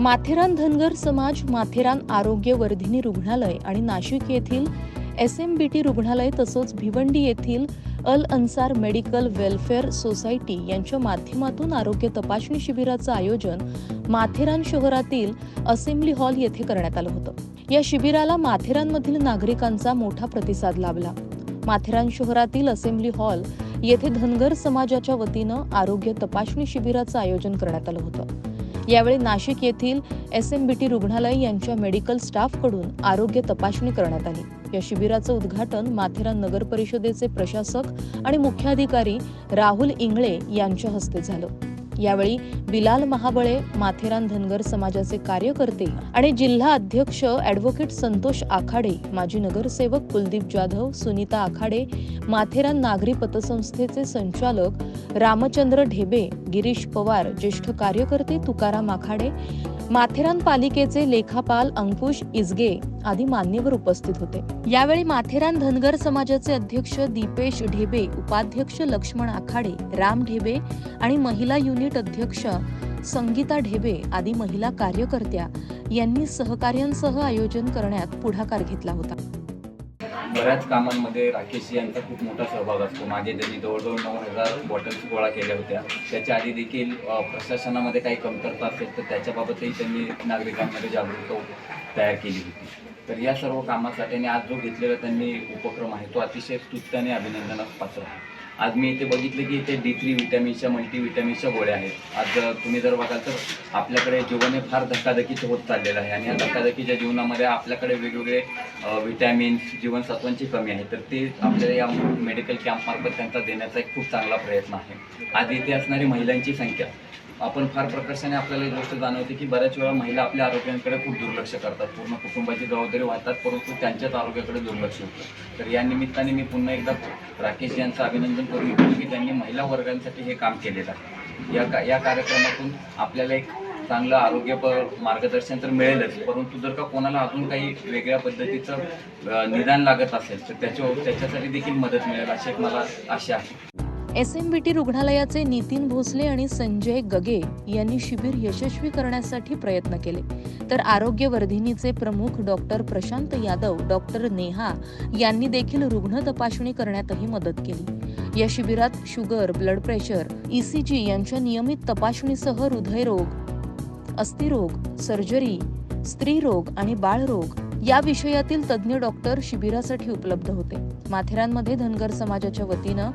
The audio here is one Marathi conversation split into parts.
माथेरान धनगर समाज माथेरान आरोग्य वर्धिनी रुग्णालय आणि नाशिक येथील एस एम बी टी रुग्णालय तसंच भिवंडी येथील Al Ansar medical welfare society यांच्या माध्यमातून आरोग्य तपासणी शिबिराचं आयोजन माथेरान शहरातील असेंब्ली हॉल येथे करण्यात आलं होतं. या शिबिराला माथेरानमधील नागरिकांचा मोठा प्रतिसाद लाभला. माथेरान शहरातील असेंब्ली हॉल येथे धनगर समाजाच्या वतीनं आरोग्य तपासणी शिबिराचं आयोजन करण्यात आलं होतं. यावेळी नाशिक येथील एस एम बी टी रुग्णालय यांच्या मेडिकल स्टाफकडून आरोग्य तपासणी करण्यात आली. या शिबिराचं उद्घाटन माथेरान नगर परिषदेचे प्रशासक आणि मुख्याधिकारी राहुल इंगळे यांच्या हस्ते झालं. यावेळी बिलाल महाबळे माथेरान धनगर समाजाचे कार्यकर्ते आणि जिल्हा अध्यक्ष ॲडव्होकेट संतोष आखाडे माजी नगरसेवक कुलदीप जाधव सुनीता आखाडे माथेरान नागरी पतसंस्थेचे संचालक रामचंद्र ढेबे गिरीश पवार ज्येष्ठ कार्यकर्ते तुकाराम आखाडे माथेरान पालिकेचे लेखापाल अंकुश इजगे आदी मान्यवर उपस्थित होते. यावेळी माथेरान धनगर समाजाचे अध्यक्ष दीपेश ढेबे उपाध्यक्ष लक्ष्मण आखाडे राम ढेबे आणि महिला युनिट अध्यक्ष संगीता ढेबे आदी महिला कार्यकर्त्या यांनी सहकार्यांसह आयोजन करण्यात पुढाकार घेतला होता. बऱ्याच कामांमध्ये राकेश यांचा खूप मोठा सहभाग असतो. मागे त्यांनी जवळजवळ नऊ हजार बॉटल्स गोळा केल्या होत्या त्याच्या आधी देखील प्रशासनामध्ये काही कमतरता असेल तर त्याच्याबाबतही त्यांनी नागरिकांमध्ये जागरूकता तयार केली होती. तर या सर्व कामासाठी आणि आज जो घेतलेला त्यांनी उपक्रम आहे तो अतिशय स्तुत्य आणि अभिनंदनास पात्र आहे. आज मी इथे बघितलं की इथे डी थ्री विटॅमिन्सच्या मल्टीविटॅमिन्सच्या गोळ्या आहेत. आज जर तुम्ही जर बघाल तर आपल्याकडे जीवन हे फार धकाधकीचं होत चाललेलं आहे आणि या धकाधकीच्या जीवनामध्ये आपल्याकडे वेगवेगळे विटॅमिन्स जीवनसत्वांची कमी आहे. तर ते आपल्याला या मेडिकल कॅम्पमार्फत त्यांचा देण्याचा एक खूप चांगला प्रयत्न आहे. आज इथे असणारी महिलांची संख्या आपण फार प्रकर्षाने आपल्याला एक गोष्ट जाणवते की बऱ्याच वेळा महिला आपल्या आरोग्याकडे खूप दुर्लक्ष करतात. पूर्ण कुटुंबाची जबाबदारी वाहतात परंतु त्यांच्याच आरोग्याकडे दुर्लक्ष होतं. तर या निमित्ताने मी पुन्हा एकदा राकेश यांचं अभिनंदन करू इच्छितो की त्यांनी महिला वर्गांसाठी हे काम केलेलं आहे. या का या कार्यक्रमातून आपल्याला एक चांगलं आरोग्य मार्गदर्शन तर मिळेलच परंतु जर का कोणाला अजून काही वेगळ्या पद्धतीचं निदान लागत असेल तर त्याच्या त्याच्यासाठी देखील मदत मिळेल अशी एक मला आशा आहे. एस एम बी टी रुग्णालयाचे नितीन भोसले आणि संजय गगे यांनी शिबिर यशस्वी करण्यासाठी प्रयत्न केले. तर आरोग्य वर्धिनीचे प्रमुख डॉक्टर प्रशांत यादव डॉक्टर नेहा यांनी देखील रुग्ण तपासणी करण्यातही मदत केली. या शिबिरात शुगर ब्लड प्रेशर ईसीजी यांच्या नियमित तपासणीसह हृदयरोग अस्थिरोग सर्जरी स्त्रीरोग आणि बाळरोग या विषयातील तज्ज्ञ डॉक्टर शिबिरासाठी उपलब्ध होते. माथेरानमध्ये धनगर समाजाच्या वतीनं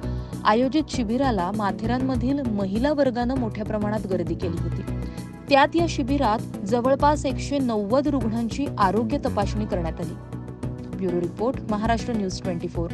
आयोजित शिबिराला माथेरानमधील महिला वर्गानं मोठ्या प्रमाणात गर्दी केली होती. त्यात या शिबिरात जवळपास एकशे नव्वद रुग्णांची आरोग्य तपासणी करण्यात आली. Bureau report Maharashtra news twenty four.